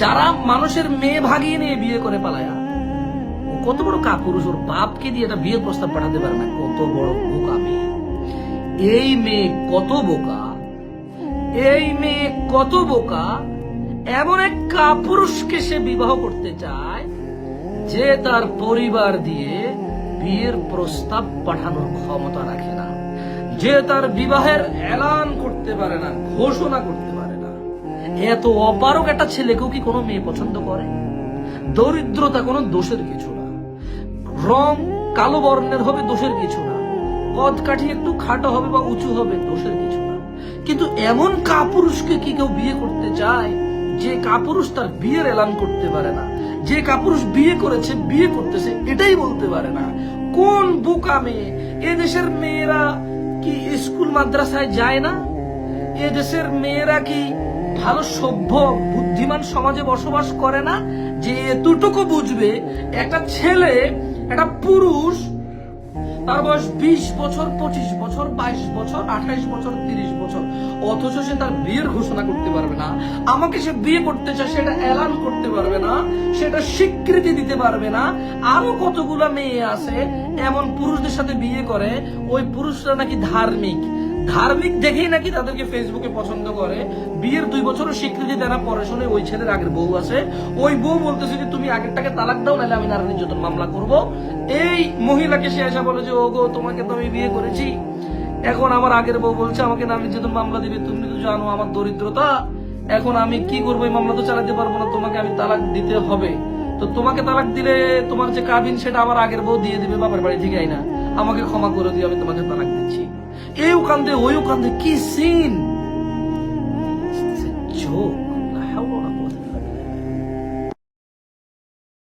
যারা মানুষের মেয়ে ভাগিয়ে নিয়ে বিয়ে করে পালায়া কত বড় কাপুরুষ, ওর বাপকে দিয়ে এটা বিয়ের প্রস্তাব পাঠাতে পারে না। কত বড় বোকা মেয়ে। এই মেয়ে কত বোকা, এই মেয়ে কত বোকা, এমন এক কাপুরুষকে সে বিবাহ করতে চায়, যে তার পরিবার দিয়ে বিয়ের প্রস্তাব পাঠানোর ক্ষমতা রাখে না। যে তার বিবাহের এলান করতে পারে না, ঘোষণা করতে পারে এত অপারক একটা ছেলেকেও কি কোনো মেয়ে পছন্দ করে? দরিদ্রতা কোনো দোষের কিছু না। রং কালো বর্ণের হবে দোষের কিছু না। পদ কাঠি একটু খাটো হবে বা উঁচু হবে দোষের কিছু না। কিন্তু এমন কাপুরুষকে কি কেউ বিয়ে করতে চায়? যে কাপুরুষ তার বিয়ের এলান করতে পারে না। যে কাপুরুষ বিয়ে করেছে, বিয়ে করতেছে, এটাই বলতে পারে না। কোন বোকা মেয়ে? এ দেশের মেয়েরা কি স্কুল, মাদ্রাসায় যায় না? এ দেশের মেয়েরা কি ভালো সভ্য, বুদ্ধিমান সমাজে বসবাস করে না, যে এতটুকু বুঝবে, একটা ছেলে, একটা পুরুষ, তার বয়স বিশ বছর, পঁচিশ বছর, বাইশ বছর, আঠাইশ বছর, তিরিশ বছর, অথচ সে তার বিয়ের ঘোষণা করতে পারবে না। আমাকে সে বিয়ে করতে চায়, সেটা এলান করতে পারবে না, সেটা স্বীকৃতি দিতে পারবে না। আরও কতগুলো মেয়ে আছে, এমন পুরুষদের সাথে বিয়ে করে, ওই পুরুষরা নাকি ধার্মিক। ধার্মিক দেখেই নাকি তাদেরকে ফেসবুকে পছন্দ করে। বিয়ের দুই বছরও স্বীকৃতি দেয় পরে শুনে ওই ছেলের আগের বউ আছে, ওই বউ বলতেছে যে, তুমি আগেরটাকে তালাক দাও, নাহলে আমি নারী নির্যাতন মামলা করব। এই মহিলাকে সে এসে বলে যে ও গো তোমাকে তো আমি বিয়ে করেছি। এখন আমার আগের বউ বলছে, আমাকে নারী নির্যাতন মামলা দিবে, তুমি তো জানো আমার দরিদ্রতা। এখন আমি কি করব এই মামলা তো চালাতে পারব না, তোমাকে আমি তালাক দিতে হবে। তো তোমাকে তালাক দিলে তোমার যে কাবিন, সেটা আমার আগের বউ দিয়ে দিবে বাবার বাড়ি থেকে আইনা। আমাকে ক্ষমা করে দিও, আমি তোমাকে তালাক দিচ্ছি। এই কান্দে ওই কান্দে কি সিন? চোখ